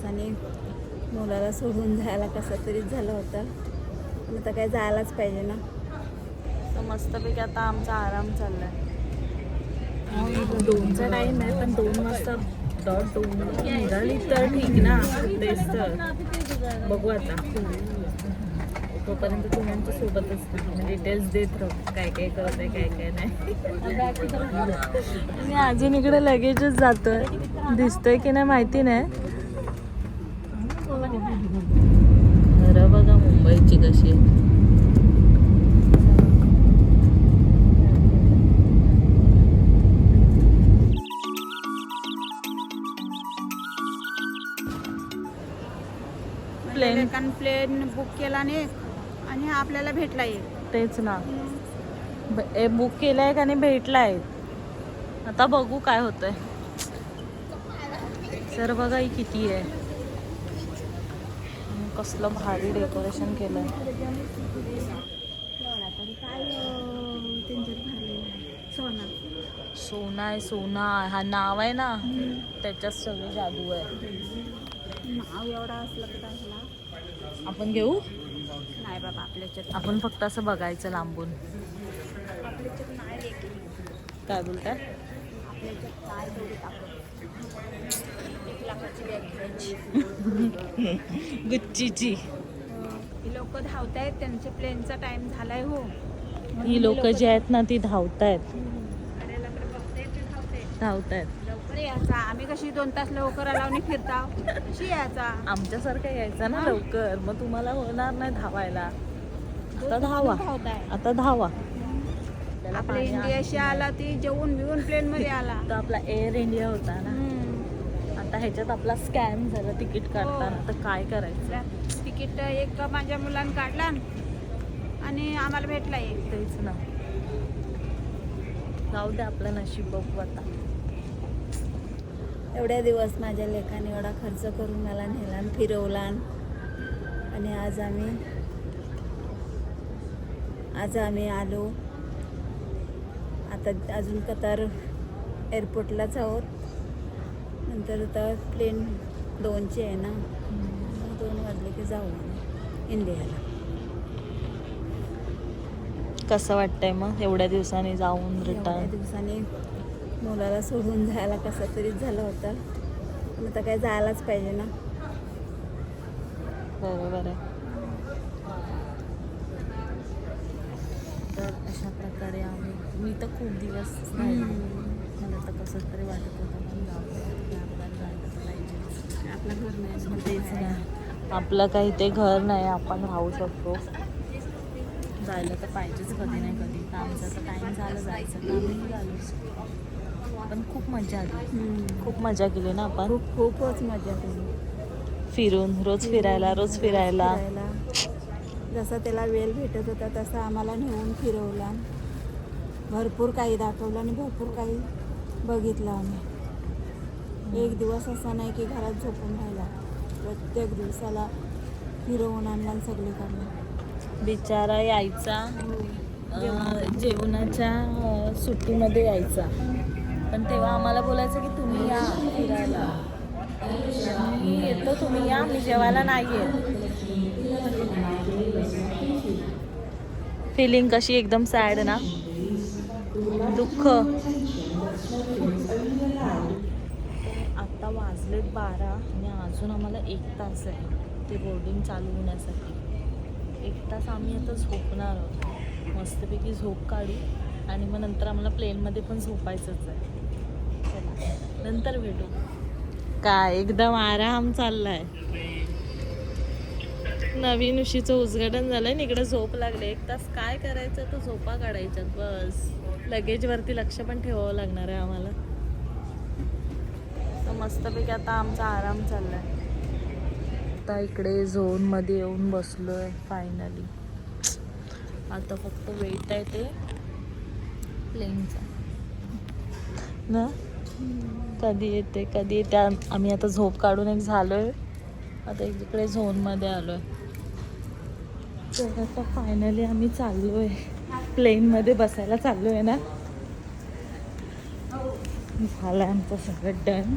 दिवसांनी मुलाला सोडून जायला कसं तरीच झालं होतं. पण आता काय जायलाच पाहिजे ना. तर मस्तपैकी आता आमचा आराम चाललाय. दोनचा टाइम आहे पण दोन वाजता डॉट दोन निघाली तर ठीक ना तेच तर. बघू आता. तोपर्यंत तुम्ही आमच्या सोबतच म्हणजे डिटेल्स देत राहू. काय काय करत आहे काय काय नाही. मी अजून इकडे लगेचच जातोय. दिसतोय की नाही माहिती नाही. घरं बघा मुंबईची कशी आहे. प्लेन कारण प्लेन बुक केला नाही आणि आपल्याला भेटला एक. तेच ना. बुक केलाय का नाही भेटलाय आता बघू काय होतंय. सर बघा ही किती आहे. कसलं भारी डेकोरेशन केलं आहे सोना सोना आहे. सोना हा नाव आहे ना त्याच्यात सगळे जादू आहे. नाव एवढा असलं तर आपण घेऊ? नाही बाबा आपल्याच्यात आपण फक्त असं बघायचं लांबून. काय बोलताय? आपल्याच्यात काय गुच्चीची. ही लोक धावत आहेत त्यांच्या प्लेनचा टाइम झालाय हो. ही लोक जी आहेत ना ती धावतायत. अरे लवकर बघतायत ते धावतायत. धावतायत. लवकर यायचा. आम्ही कशी दोन तास लवकर लावणी फिरता. कशी यायचा? आमच्यासारखं यायचं ना लवकर. मग तुम्हाला होणार नाही धावायला. आता धावा. धावताय. आता धावा. आपल्या. इंडियाशी आला ती जेवून बिवून प्लेन मध्ये आला. तो आपला एअर इंडिया होता ना. ह्याच्यात आपला स्कॅम झाला तिकीट काढताना. तर काय करायचं? तिकीट एक माझ्या मुलानं काढला आणि आम्हाला भेटला एक. तेच ना. जाऊ दे आपलं नशीब बघू आता. एवढ्या दिवस माझ्या लेखाने एवढा खर्च करून मला नेला आणि फिरवला आणि आज आम्ही आज आम्ही आलो. आता अजून कतार एअरपोर्टलाच आहोत. नंतर आता प्लेन दोनची आहे ना. मग दोन वाजले की जाऊ इंडियाला. कसं वाटतंय मग? एवढ्या दिवसांनी जाऊन एवढ्या रिटर्न दिवसांनी मुलाला सोडून जायला कसं तरीच झालं होतं. पण आता काय जायलाच पाहिजे ना. बरोबर आहे. तर अशा प्रकारे आम्ही मी तर खूप दिवस मला तर कसं तरी वाटत होतं पण जाऊ दे, आपल्याला जायला तर आपलं नाही काही ते घर नाही आपण राहू शकतो. जायला तर पाहिजेच कधी नाही कधी. आमचं तर टाईम झालं जायचं आम्ही निघालो. पण खूप मजा आली. खूप मजा केली ना आपण? खूप खूपच मजा केली. फिरून रोज फिरायला रोज फिरायला. फिरायला. जसं त्याला वेळ भेटत होता तसं आम्हाला नेऊन फिरवला. भरपूर काही दाखवलं आणि भरपूर काही बघितलं आम्ही. एक दिवस असा नाही की घरात झोपून राहिला. प्रत्येक दिवसाला फिरवून आणला आणि सगळे काढलं बिचारा यायचा. अं, जेवणाच्या सुट्टीमध्ये यायचा. पण तेव्हा आम्हाला बोलायचं की तुम्ही या फिरायला. मी येतो तुम्ही या. मी जेवायला नाही येत. फिलिंग कशी एकदम सॅड ना? दुःख. आता वाजलेत बारा आणि अजून आम्हाला एक तास आहे ते बोर्डिंग चालू होण्यासाठी. एक तास आम्ही आता झोपणार आहोत. मस्तपैकी झोप काढू आणि मग नंतर आम्हाला प्लेनमध्ये पण झोपायचंच आहे. चला, नंतर भेटू. काय एकदम आराम चाललाय. नवीन उशीचं उद्घाटन झालंय आणि इकडे झोप लागले. एक तास काय करायचं? तर झोपा काढायच्यात बस. लगेजवरती लक्ष पण ठेवावं लागणार आहे आम्हाला. मस्तपैकी आता आमचा आराम चाललाय. आता इकडे झोनमध्ये येऊन बसलोय फायनली आता फक्त वेट आहे ते प्लेनचा ना? कधी येते कधी येते. आम- आम्ही आता झोप काढून एक झालोय. आता इकडे झोनमध्ये आलोय. तर आता फायनली आम्ही चाललोय. प्लेनमध्ये बसायला चाललोय ना? झालं आमचं सगळं डन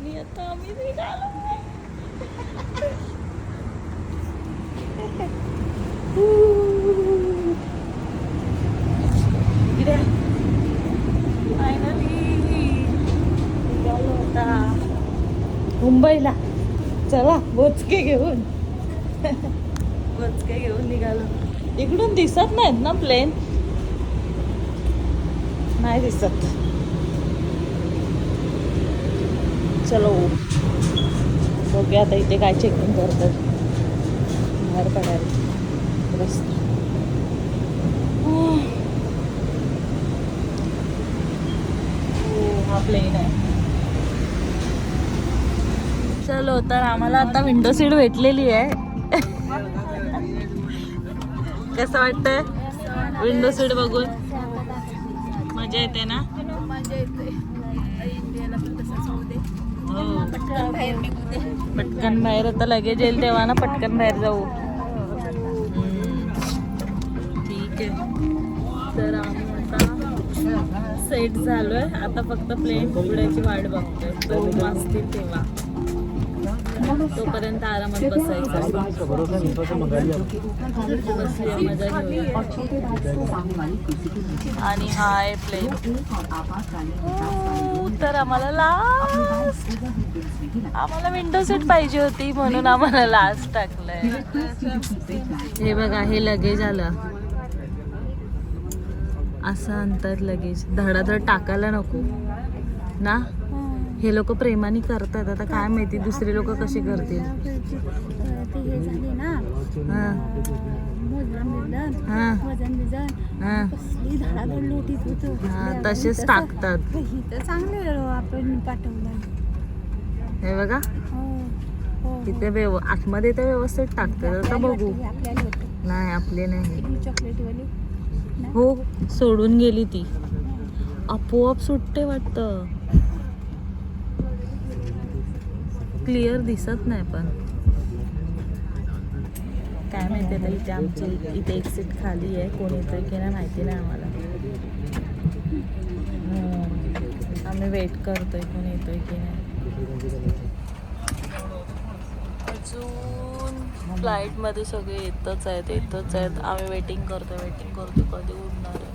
आणि आता आम्ही मुंबईला. चला बोचके घेऊन. बोचके घेऊन निघालो. इकडून दिसत नाहीत ना प्लेन नाही दिसत. चलो. बघूया आता इथे काय चेकिंग करतात. बाहेर पडायला. रस्ता हो, हा प्लेन आहे. चलो तर आम्हाला आता विंडो सीट भेटलेली आहे. कसं वाटतंय? विंडो सीट बघून. मजा येते ना? पटकन बाहेर निघू पटकन बाहेर आता लगेच येईल तेव्हा ना पटकन बाहेर जाऊ. ठीक आहे. तर आम्ही आता सेट झालोय. आता फक्त प्लेन उघडायची वाट बघतोय. तो मस्त तेव्हा. तोपर्यंत आरामात बसायचं. आणि हाय प्लेन हो, तर आम्हाला लास्ट आम्हाला विंडो सीट पाहिजे होती म्हणून आम्हाला लास्ट टाकलंय. हे बघा हे लगेज आलं. असं अंतर लगेज. धडाधड टाकायला नको. ना? हे लोक प्रेमाने करतात. आता काय माहिती दुसरे लोक कसे करतील? हे. हा. हा. हा. हा तसेच टाकतात. ही हे बघा. तिथे व्यव आतमध्ये तर व्यवस्थित टाकतात. आता बघू. नाही आपले नाही. हो सोडून गेली ती. आपोआप सुटते वाटतं. क्लिअर दिसत नाही पण. काय माहिती आता इथे आमची इथे एक सीट खाली आहे. कोण येतोय की नाही माहिती नाही आम्हाला. आम्ही वेट करतोय कोण येतोय की नाही. अजून फ्लाईटमध्ये सगळे येतच आहेत येतच आहेत. आम्ही वेटिंग करतोय वेटिंग करतोय. कधी उडणार आहे?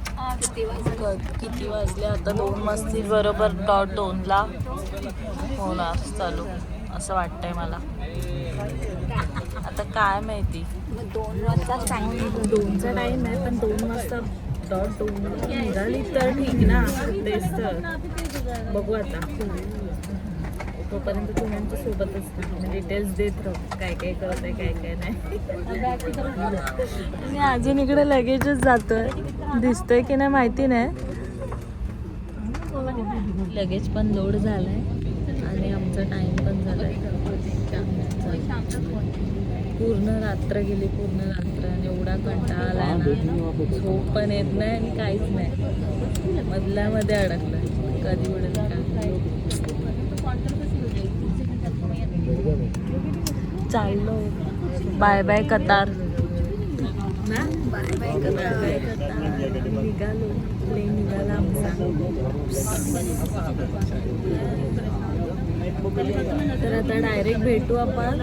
किती वाजले? आता दोन वाजतील. बरोबर डॉट दोनला. होणार चालू. असं वाटतंय मला. आता काय माहिती? दोन वाजता टाइम दोनचा टाईम आहे पण दोन वाजता डॉट दोन निघाली तर ठीक ना? तेच तर. बघू आता. तोपर्यंत तुम्ही आमच्या सोबतच राहा. डिटेल्स देत राहू. काय काय करत आहे काय काय नाही. आणि अजून इकडे लगेचच जातोय. दिसतोय की नाही माहिती नाही. लगेच पण लोड झालाय. आमचा टाइम पण झालाय. पूर्ण रात्र गेली पूर्ण रात्र. आणि एवढा कंटाळा आलाय ना. झोप पण येत नाही आणि काहीच नाही. मधल्यामध्ये अडकलाय. कधी उडेल काय चाललो. बाय बाय कतार. ना? बाय बाय कतार. निघालो. निघाला आमचा. तर आता डायरेक्ट भेटू आपण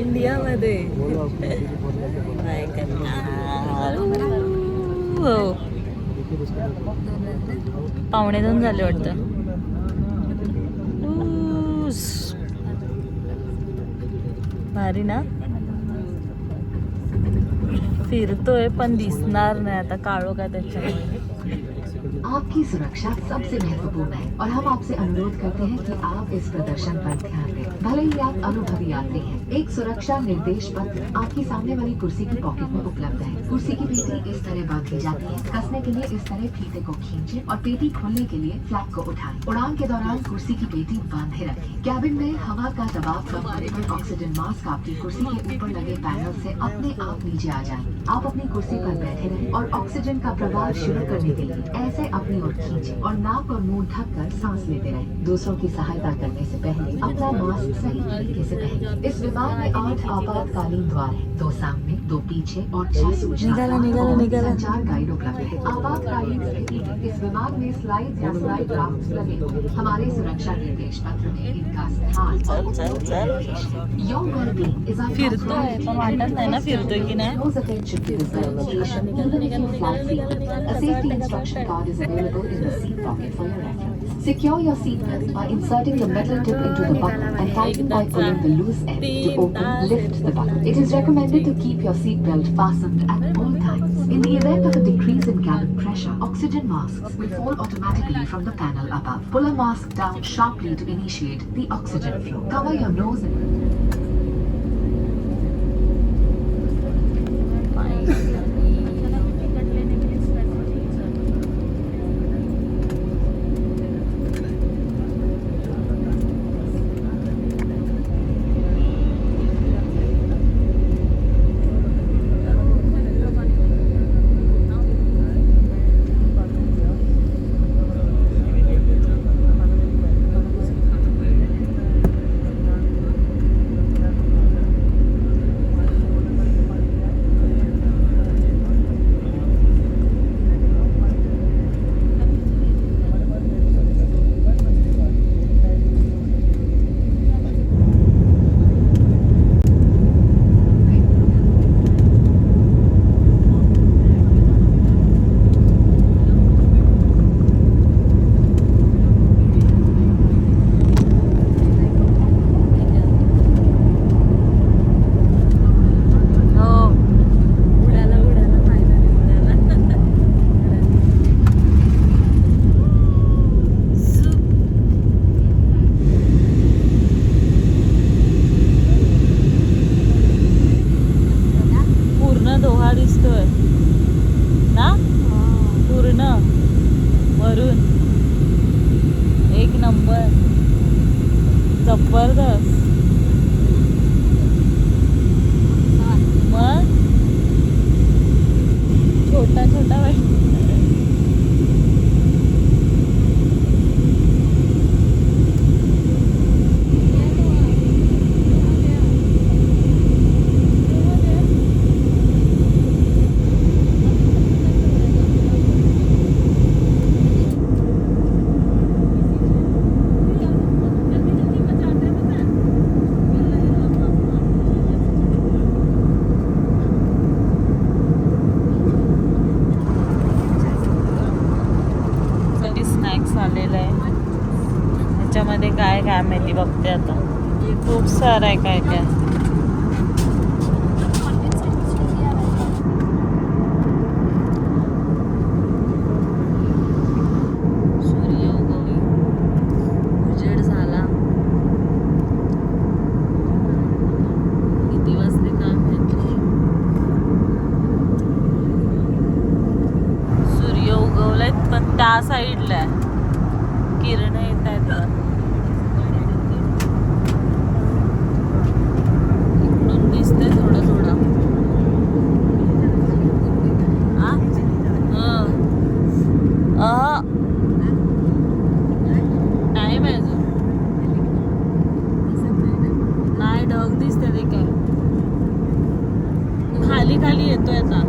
इंडियामध्ये. हो. पावणे दोन झाले वाटतं. भारी ना? फिरतोय पण दिसणार नाही आता. काळो का त्याच्यामुळे. आपकी सुरक्षा सबसे महत्वपूर्ण है और हम आपसे अनुरोध करते हैं कि आप इस प्रदर्शन पर ध्यान दें। भले ही आप अनुभवी यात्री हैं, एक सुरक्षा निर्देश पत्र आपकी सामने वाली कुर्सी की पॉकेट में उपलब्ध है। कुर्सी की पेटी इस तरह बांधी जाती है। कसने के लिए इस तरह फीते को खींचे और पेटी खोलने के लिए फ्लैग को उठाएँ। उड़ान के दौरान कुर्सी की पेटी बांधे रखें। कैबिन में हवा का दबाव कम करने पर ऑक्सीजन मास्क आपकी कुर्सी के ऊपर लगे पैनल से अपने आप नीचे आ जाए। आप अपनी कुर्सी पर बैठे रहें और ऑक्सीजन का प्रवाह शुरू करने के लिए ऐसे अपनी ओर खींचे और नाक और मुँह ढककर सांस लेते रहे दूसरों की सहायता करने से पहले अपना मास्क सही तरीके से पहने इस विमान में आठ आपातकालीन द्वार हैं दो सामने दो पीछे और छह सूचना। संचार गाइड उपलब्ध है आपातकालीन स्थिति में इस विमान में स्लाइड या स्लाइड ड्राफ्ट लगे हमारे सुरक्षा निर्देश पत्र में इनका स्थान फिरतोय पण वाटत नाही ना फिरतोय की नाही Close attention to available in the seat pocket for your reference. Secure your seatbelt by inserting the metal tip into the buckle and tighten by pulling the loose end. To open, lift the buckle. It is recommended to keep your seatbelt fastened at all times. In the event of a decrease in cabin pressure, oxygen masks will fall automatically from the panel above. Pull a mask down sharply to initiate the oxygen flow. Cover your nose and पूर्ण दोहा दिसतोय. ना? पूर्ण. वरून. एक number. जबरदस्त. मग? छोटा छोटा वाट कधी स्नॅक्स आलेलं आहे ह्याच्यामध्ये काय काय माहिती बघते आता. खूप सारं आहे काय काय सूर्य उगवली उजेड झाला किती वाजले काय माहिती सूर्य उगवलाय पण त्या साईडला आहे किरण येत आहेत इकडून दिसतंय थोडं थोडं आ? हं. अहं. टाइम आहे अजून नाही ढग दिसते ते काय खाली खाली येतोय आता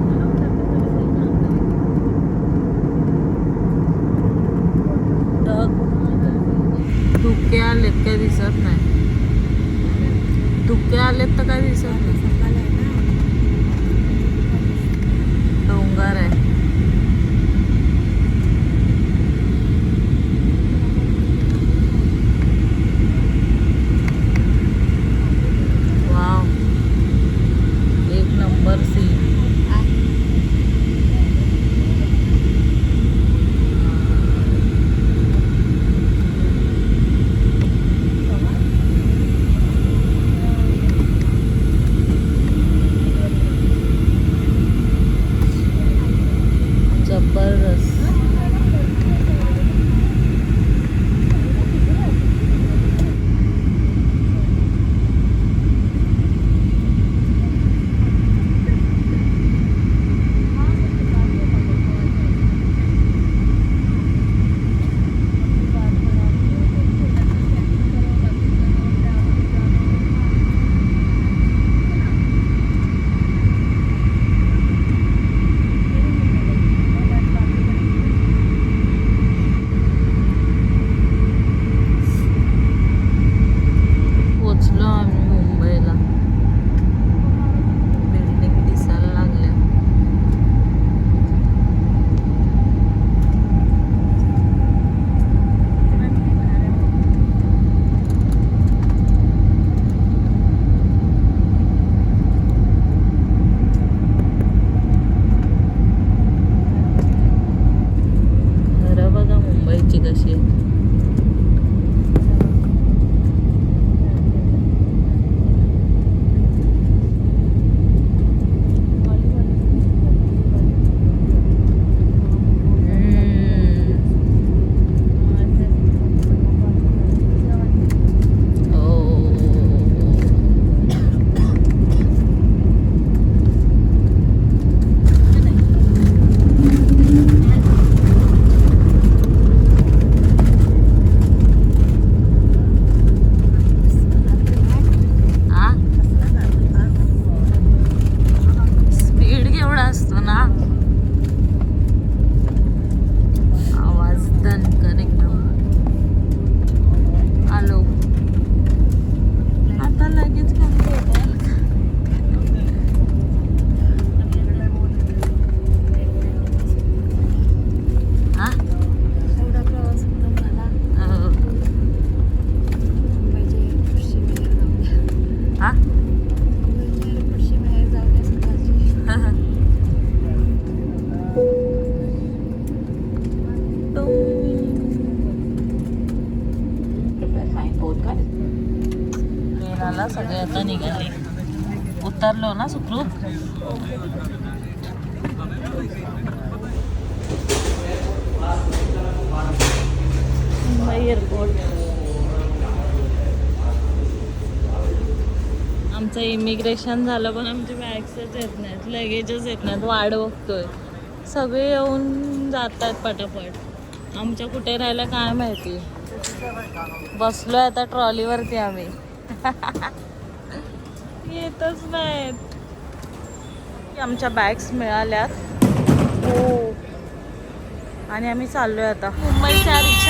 आमचं इमिग्रेशन झालं पण आमचे बॅग्सच येत नाहीत. लगेजच येत नाहीत. वाढ बघतोय. सगळे येऊन जात आहेत पटापट. आमच्या कुठे राहायला काय माहिती? बसलोय आता ट्रॉलीवरती आम्ही. येतच नाहीत. आमच्या बॅग्स मिळाल्यात. हो. आणि आम्ही चाललोय आता. मुंबईच्या रिक्षा